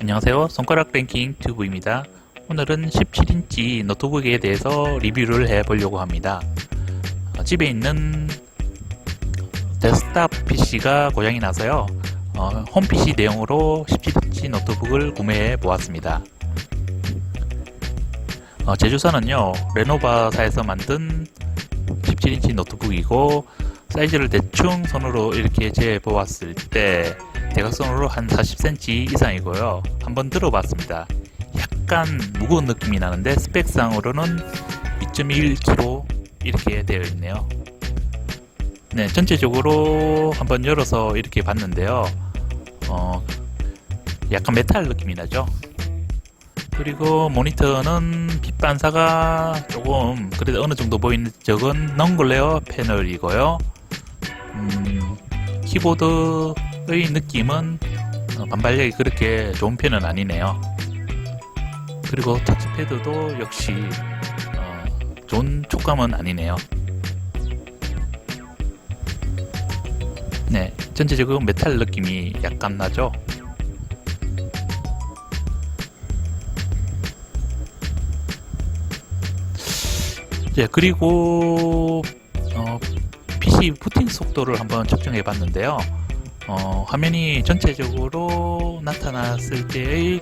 안녕하세요. 손가락 랭킹 튜브입니다. 오늘은 17인치 노트북에 대해서 리뷰를 해 보려고 합니다. 어, 집에 있는 데스크탑 PC가 고장이 나서요. 어, 홈 PC 대용으로 17인치 노트북을 구매해 보았습니다. 어, 제조사는요, 레노바사에서 만든 17인치 노트북이고, 사이즈를 대충 손으로 이렇게 재보았을 때, 대각선으로 한 40cm 이상이고요. 한번 들어봤습니다. 약간 무거운 느낌이 나는데 스펙상으로는 2.1kg 이렇게 되어 있네요. 네, 전체적으로 한번 열어서 이렇게 봤는데요. 어, 약간 메탈 느낌이 나죠. 그리고 모니터는 빛 반사가 조금 그래도 어느 정도 보이는 적은 넌글레어 패널이고요. 음, 키보드의 느낌은 어, 반발력이 그렇게 좋은 편은 아니네요. 그리고 터치패드도 역시 어, 좋은 촉감은 아니네요. 네, 전체적으로 메탈 느낌이 약간 나죠. 네, 그리고 어, PC 부팅 속도를 한번 측정해 봤는데요. 어, 화면이 전체적으로 나타났을 때의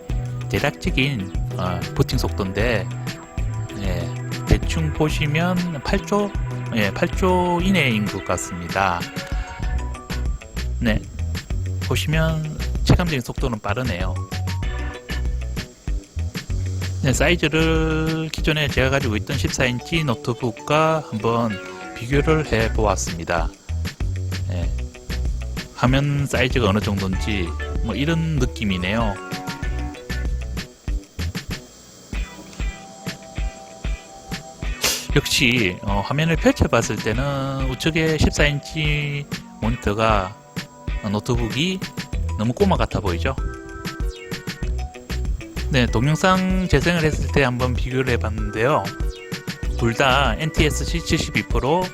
대략적인 어, 부팅 속도인데 예, 대충 보시면 8조 예, 8조 이내인 것 같습니다. 네, 보시면 체감적인 속도는 빠르네요. 네, 사이즈를 기존에 제가 가지고 있던 14인치 노트북과 한번 비교를 해 보았습니다. 예, 화면 사이즈가 어느 정도인지 뭐 이런 느낌이네요. 역시 어, 화면을 펼쳐 봤을 때는 우측에 14인치 모니터가 어, 노트북이 너무 꼬마 같아 보이죠? 네, 동영상 재생을 했을 때 한번 비교를 해봤는데요. 둘 다 NTSC 72%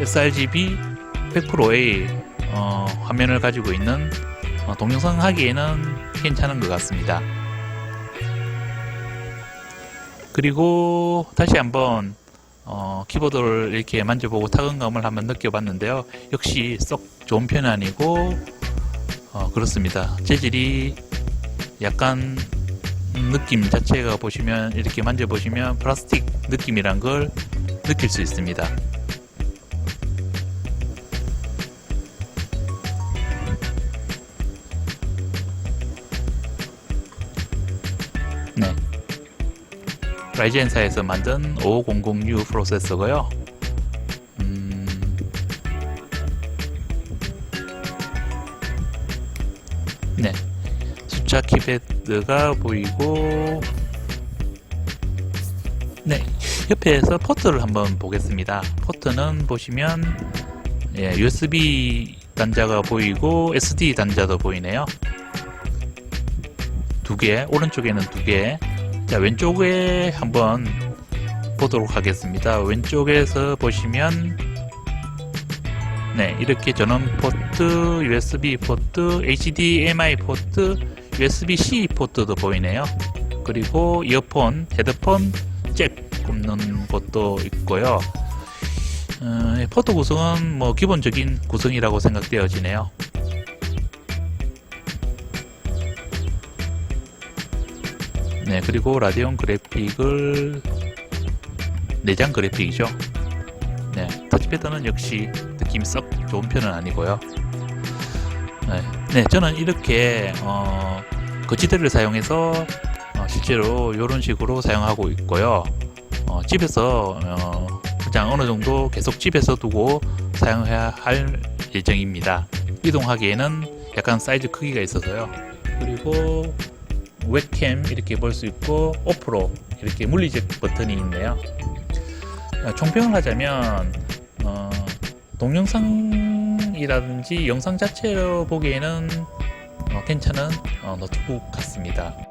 sRGB 100%의 어, 화면을 가지고 있는 어, 동영상 하기에는 괜찮은 것 같습니다. 그리고 다시 한번 어, 키보드를 이렇게 만져보고 타건감을 한번 느껴봤는데요. 역시 썩 좋은 편은 아니고 어, 그렇습니다. 재질이 약간 느낌 자체가 보시면 이렇게 만져보시면 플라스틱 느낌이란 걸 느낄 수 있습니다. 네. 라이젠사에서 만든 5006 프로세서고요. 음, 네. 숫자 키패드가 보이고 네 옆에서 포트를 한번 보겠습니다. 포트는 보시면 예, USB 단자가 보이고 SD 단자도 보이네요. 두개 오른쪽에는 두개자 왼쪽에 한번 보도록 하겠습니다. 왼쪽에서 보시면 네, 이렇게 전원 포트, USB 포트, HDMI 포트, USB-C 포트도 보이네요. 그리고 이어폰, 헤드폰 잭 꼽는 것도 있고요. 어, 포트 구성은 뭐 기본적인 구성이라고 생각되어지네요. 네, 그리고 라디온 그래픽을 내장 그래픽이죠. 네, 터치패드는 역시 느낌이 썩 좋은 편은 아니고요. 네, 네 저는 이렇게 어, 거치대를 사용해서 어, 실제로 이런 식으로 사용하고 있고요. 어, 집에서 어, 그냥 어느 정도 계속 집에서 두고 사용해야 할 예정입니다. 이동하기에는 약간 사이즈 크기가 있어서요. 그리고 웹캠 이렇게 볼 수 있고 오프로 이렇게 물리적 버튼이 있네요. 어, 총평을 하자면 어, 동영상 이라든지 영상 자체로 보기에는 어, 괜찮은 어, 노트북 같습니다.